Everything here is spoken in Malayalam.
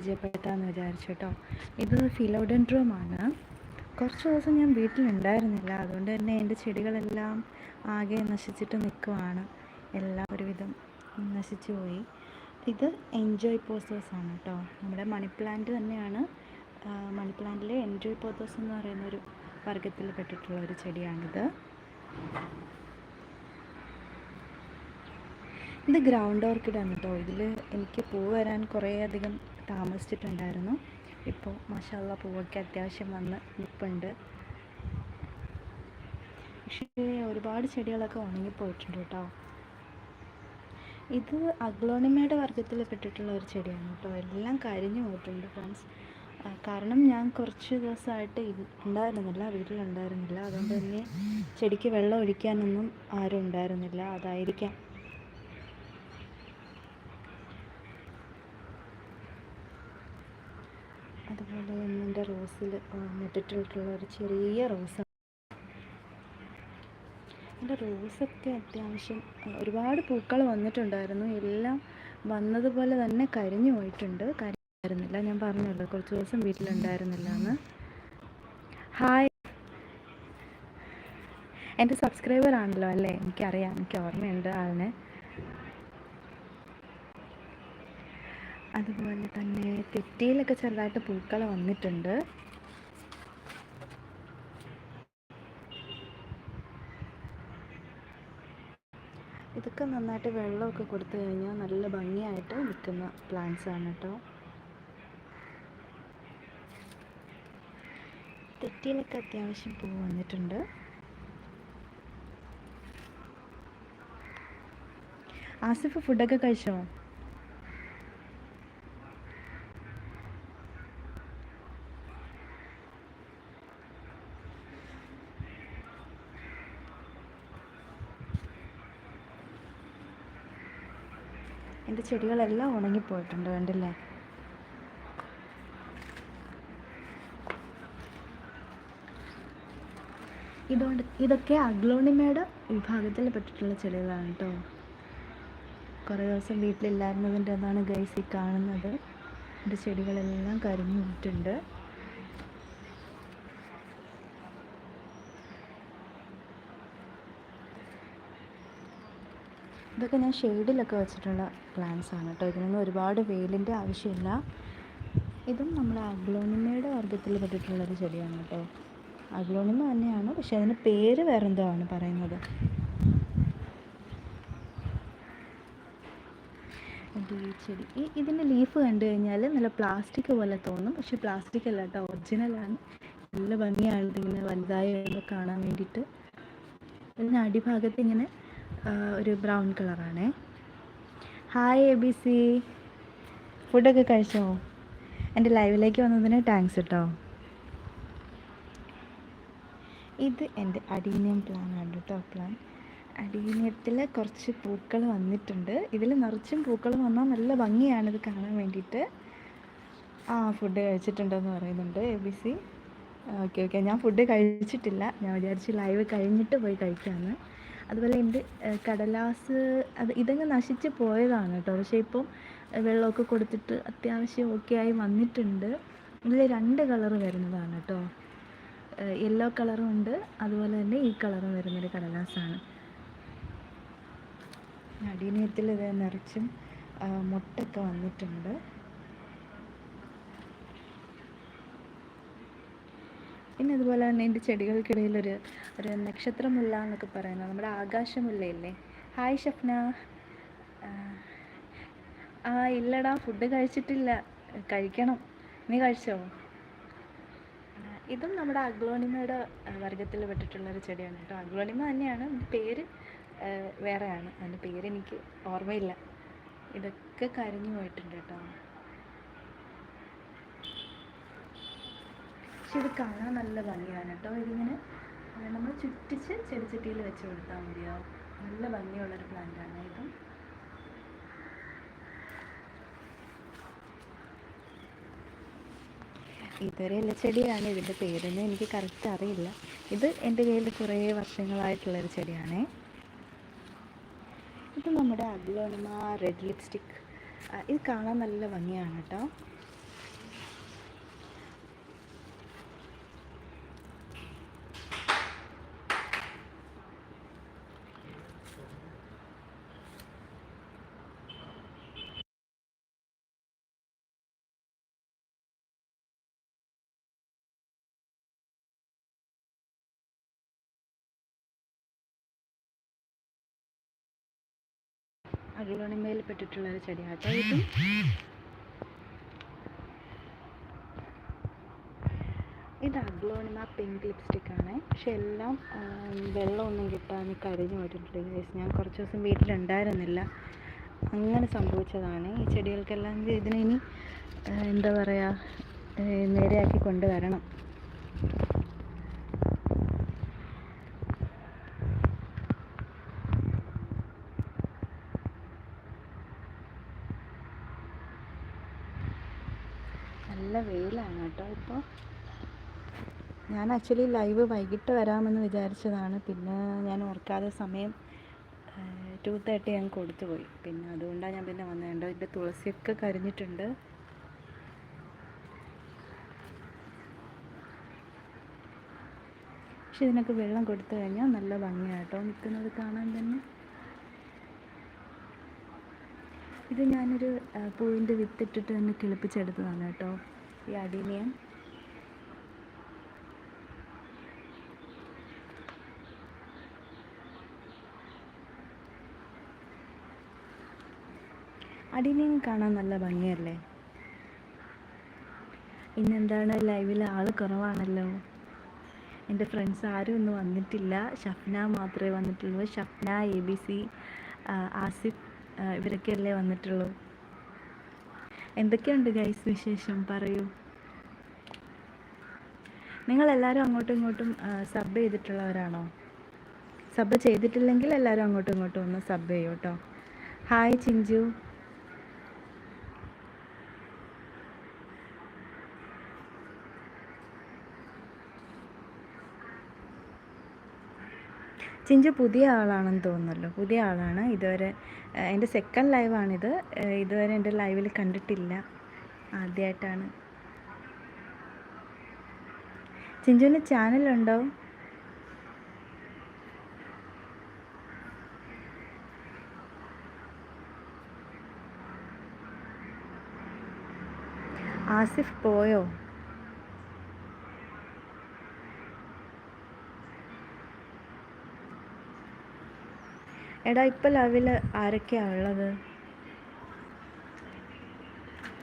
പരിചയപ്പെടുത്താമെന്ന് വിചാരിച്ചു കേട്ടോ ഇത് ഫിലോഡൻഡ്രോമാണ് കുറച്ച് ദിവസം ഞാൻ വീട്ടിലുണ്ടായിരുന്നില്ല. അതുകൊണ്ട് തന്നെ എന്റെ ചെടികളെല്ലാം ആകെ നശിച്ചിട്ട് നിൽക്കുവാണ് എല്ലാം ഒരുവിധം നശിച്ചു പോയി. ഇത് എൻജോയ് പോസേഴ്സ് ആണ് കേട്ടോ നമ്മുടെ മണി പ്ലാന്റ് തന്നെയാണ്. മണി പ്ലാന്റിലെ എൻജോയ് പോത്തേഴ്സ് എന്ന് പറയുന്ന ഒരു വർഗത്തിൽ പെട്ടിട്ടുള്ള ഒരു ചെടിയാണിത്. ഇത് ഗ്രൗണ്ട് ഓർക്കിഡാണ് കേട്ടോ ഇതിൽ എനിക്ക് പൂ വരാൻ കുറേ അധികം താമസിച്ചിട്ടുണ്ടായിരുന്നു. ഇപ്പോൾ മാഷാല്ല പൂവൊക്കെ അത്യാവശ്യം വന്ന് നിൽപ്പുണ്ട്. പക്ഷേ ഒരുപാട് ചെടികളൊക്കെ ഉണങ്ങിപ്പോയിട്ടുണ്ട് കേട്ടോ. ഇത് അഗ്ലോണിമയുടെ വർഗത്തിൽ പെട്ടിട്ടുള്ള ഒരു ചെടിയാണ് കേട്ടോ. എല്ലാം കരിഞ്ഞു പോയിട്ടുണ്ട് ഫ്രണ്ട്സ്. കാരണം ഞാൻ കുറച്ച് ദിവസമായിട്ട് ഉണ്ടായിരുന്നില്ല വീട്ടിലുണ്ടായിരുന്നില്ല. അതുകൊണ്ട് തന്നെ ചെടിക്ക് വെള്ളം ഒഴിക്കാനൊന്നും ആരും ഉണ്ടായിരുന്നില്ല. അതായിരിക്കാം. അതുപോലെ തന്നെ എന്റെ റോസിൽ നട്ടിട്ടുള്ള ഒരു ചെറിയ റോസ് എന്റെ റോസൊക്കെ അത്യാവശ്യം ഒരുപാട് പൂക്കൾ വന്നിട്ടുണ്ടായിരുന്നു. എല്ലാം വന്നതുപോലെ തന്നെ കരിഞ്ഞു പോയിട്ടുണ്ട്. കരിഞ്ഞിരുന്നില്ല. ഞാൻ പറഞ്ഞല്ലോ കുറച്ച് ദിവസം വീട്ടിലുണ്ടായിരുന്നില്ല എന്ന് ഹായ്. എന്റെ സബ്സ്ക്രൈബർ ആണല്ലോ അല്ലേ? എനിക്കറിയാം. എനിക്ക് ഓർമ്മയുണ്ട് ആളിനെ. അതുപോലെ തന്നെ തെറ്റിയിലൊക്കെ ചെറുതായിട്ട് പൂക്കൾ വന്നിട്ടുണ്ട്. ഇതൊക്കെ നന്നായിട്ട് വെള്ളമൊക്കെ കൊടുത്തു കഴിഞ്ഞാൽ നല്ല ഭംഗിയായിട്ട് നിൽക്കുന്ന പ്ലാന്റ്സ് ആണ് കേട്ടോ. തെറ്റിയിലൊക്കെ അത്യാവശ്യം പൂ വന്നിട്ടുണ്ട്. ആസിഫ് ഫുഡൊക്കെ കഴിച്ചോ? എന്റെ ചെടികളെല്ലാം ഉണങ്ങിപ്പോയിട്ടുണ്ട് കണ്ടില്ലേ? ഇതുകൊണ്ട് ഇതൊക്കെ അഗ്ലോണിമയുടെ വിഭാഗത്തിൽ പെട്ടിട്ടുള്ള ചെടികളാണ് കേട്ടോ. കുറേ ദിവസം വീട്ടിലില്ലായിരുന്നതിന്റെ അതാണ് ഗൈസ് ഈ കാണുന്നത്. എന്റെ ചെടികളെല്ലാം കരിഞ്ഞു ഇതൊക്കെ ഞാൻ ഷെയ്ഡിലൊക്കെ വെച്ചിട്ടുള്ള പ്ലാന്റ്സ് ആണ് കേട്ടോ ഇതിനൊന്നും ഒരുപാട് വെയിലിന്റെ ആവശ്യമില്ല. ഇതും നമ്മുടെ അഗ്ലോണിമയുടെ വർഗത്തിൽ പെട്ടിട്ടുള്ളൊരു ചെടിയാണ് കേട്ടോ അഗ്ലോണിമ തന്നെയാണ് പക്ഷെ അതിന് പേര് വേറെന്തോ ആണ് പറയുന്നത് ചെടി. ഈ ഇതിന്റെ ലീഫ് കണ്ടു കഴിഞ്ഞാൽ നല്ല പ്ലാസ്റ്റിക് പോലെ തോന്നും പക്ഷെ പ്ലാസ്റ്റിക് അല്ല കേട്ടോ ഒറിജിനലാണ് നല്ല ഭംഗിയാണ് ഇതിങ്ങനെ വലുതായി കാണാൻ വേണ്ടിയിട്ട്. പിന്നെ അടിഭാഗത്ത് ഇങ്ങനെ ഒരു ബ്രൗൺ കളറാണ്. ഹായ് എ ബി സി ഫുഡൊക്കെ കഴിച്ചോ? എന്റെ ലൈവിലേക്ക് വന്നതിന് താങ്ക്സ് കേട്ടോ ഇത് എന്റെ അഡീനിയം പ്ലാൻ ആണ് കേട്ടോ പ്ലാൻ അഡീനിയത്തിൽ കുറച്ച് പൂക്കൾ വന്നിട്ടുണ്ട്. ഇതിൽ നിറച്ചും പൂക്കൾ വന്നാൽ നല്ല ഭംഗിയാണ് ഇത് കാണാൻ വേണ്ടിയിട്ട്. ആ ഫുഡ് കഴിച്ചിട്ടുണ്ടെന്ന് പറയുന്നുണ്ട് A B C okay okay ഞാൻ ഫുഡ് കഴിച്ചിട്ടില്ല. ഞാൻ വിചാരിച്ച് ലൈവ് കഴിഞ്ഞിട്ട് പോയി കഴിക്കാമെന്ന് അതുപോലെ എന്റെ കടലാസ് അത് ഇതങ്ങ് നശിച്ച് പോയതാണ് കേട്ടോ. പക്ഷേ ഇപ്പം വെള്ളമൊക്കെ കൊടുത്തിട്ട് അത്യാവശ്യം ഓക്കെ ആയി വന്നിട്ടുണ്ട്. ഇതിൽ രണ്ട് കളർ വരുന്നതാണ് കേട്ടോ. യെല്ലോ കളറും ഉണ്ട്. അതുപോലെ തന്നെ ഈ കളറും വരുന്നൊരു കടലാസാണ്. അടിയനത്തിൽ ഇത് നിറച്ചും മുട്ടൊക്കെ വന്നിട്ടുണ്ട്. പിന്നെ അതുപോലെ തന്നെ എന്റെ ചെടികൾക്കിടയിൽ ഒരു നക്ഷത്രമുല്ല എന്നൊക്കെ പറയുന്നത്. നമ്മുടെ ആകാശമുല്ലയില്ലേ? ഹായ് ഷഫ്ന. ആ, ഇല്ലടാ ഫുഡ് കഴിച്ചിട്ടില്ല. കഴിക്കണം. നീ കഴിച്ചോ? ഇതും നമ്മുടെ അഗ്ലോണിമയുടെ വർഗത്തിൽ പെട്ടിട്ടുള്ള ഒരു ചെടിയാണ് കേട്ടോ. അഗ്ലോണിമ തന്നെയാണ്. പേര് വേറെയാണ്. അതിന്റെ പേര് എനിക്ക് ഓർമ്മയില്ല. ഇതൊക്കെ കരിഞ്ഞു പോയിട്ടുണ്ട് കേട്ടോ. പക്ഷെ ഇത് കാണാൻ നല്ല ഭംഗിയാണ് കേട്ടോ. ഇതിങ്ങനെ നമ്മൾ ചുറ്റിച്ച് ചെടിച്ചട്ടിയിൽ വെച്ച് കൊടുത്താൽ മതിയാവും നല്ല ഭംഗിയുള്ളൊരു പ്ലാന്റാണ് ഇതും. ഇതൊരു ഇലച്ചെടിയാണ് ഇതിന്റെ പേരൊന്നും എനിക്ക് കറക്റ്റ് അറിയില്ല. ഇത് എന്റെ കയ്യിൽ കുറേ വർഷങ്ങളായിട്ടുള്ളൊരു ചെടിയാണ്. ഇത് നമ്മുടെ അഗ്ലോണിമ റെഡ് ലിപ്സ്റ്റിക് ഇത് കാണാൻ നല്ല ഭംഗിയാണ് കേട്ടോ. അഗ്ലോണിമയിൽ പെട്ടിട്ടുള്ള ഒരു ചെടിയാട്ടോ ഇതും. ഇത് അഗ്ലോണിമ പിങ്ക് ലിപ്സ്റ്റിക് ആണ്. പക്ഷെ എല്ലാം വെള്ളമൊന്നും കിട്ടാതെ കരിഞ്ഞു പോയിട്ടുണ്ട് ഗൈസ് ഞാൻ കുറച്ച് ദിവസം വീട്ടിലുണ്ടായിരുന്നില്ല. അങ്ങനെ സംഭവിച്ചതാണ്. ഈ ചെടികൾക്കെല്ലാം ഇതിനെ ഇനി എന്താ പറയുക നേരെയാക്കി കൊണ്ടുവരണം. നല്ല വെയിലാണ് കേട്ടോ. ഇപ്പോൾ ഞാൻ ആക്ച്വലി ലൈവ് വൈകിട്ട് വരാമെന്ന് വിചാരിച്ചതാണ്. പിന്നെ ഞാൻ ഓർക്കാതെ സമയം ടു തേർട്ടി ഞാൻ കൊടുത്തു പോയി. പിന്നെ അതുകൊണ്ടാണ് ഞാൻ പിന്നെ വന്നത് കണ്ടോ ഇതിന്റെ തുളസിയൊക്കെ കരിഞ്ഞിട്ടുണ്ട്. പക്ഷെ ഇതിനൊക്കെ വെള്ളം കൊടുത്തു കഴിഞ്ഞാൽ നല്ല ഭംഗിയാട്ടോ നിൽക്കുന്നത് കാണാൻ തന്നെ. ഇത് ഞാനൊരു പൂവിന്റെ വിത്തിട്ടിട്ട് തന്നെ കിളിപ്പിച്ചെടുത്തതാണ് കേട്ടോ. ഈ അടീനിയം അടിനെയും കാണാൻ നല്ല ഭംഗിയല്ലേ? ഇന്നെന്താണ് ലൈവിൽ ആൾ കുറവാണല്ലോ. എന്റെ ഫ്രണ്ട്സ് ആരും ഒന്നും വന്നിട്ടില്ല. ഷഫ്ന മാത്രമേ വന്നിട്ടുള്ളൂ. Shafna A B C Asif ആ, ഇവരൊക്കെയല്ലേ വന്നിട്ടുള്ളൂ. എന്തൊക്കെയുണ്ട് ഗൈസ് വിശേഷം? പറയൂ. നിങ്ങളെല്ലാവരും അങ്ങോട്ടും ഇങ്ങോട്ടും സബ് ചെയ്തിട്ടുള്ളവരാണോ? സബ് ചെയ്തിട്ടില്ലെങ്കിൽ എല്ലാവരും അങ്ങോട്ടും ഇങ്ങോട്ടും ഒന്ന് സബ് ചെയ്യൂ കേട്ടോ ഹായ് ചിഞ്ചു. ചിഞ്ചു പുതിയ ആളാണെന്ന് തോന്നുന്നല്ലോ പുതിയ ആളാണ്. ഇതുവരെ എന്റെ സെക്കൻഡ് ലൈവാണിത് ഇതുവരെ എന്റെ ലൈവിൽ കണ്ടിട്ടില്ല. ആദ്യമായിട്ടാണ് ചിഞ്ചുവിന് ചാനലുണ്ടോ ആസിഫ് പോയോ? എടാ ഇപ്പോൾ ലവിൽ ആരൊക്കെയാണ് ഉള്ളത്?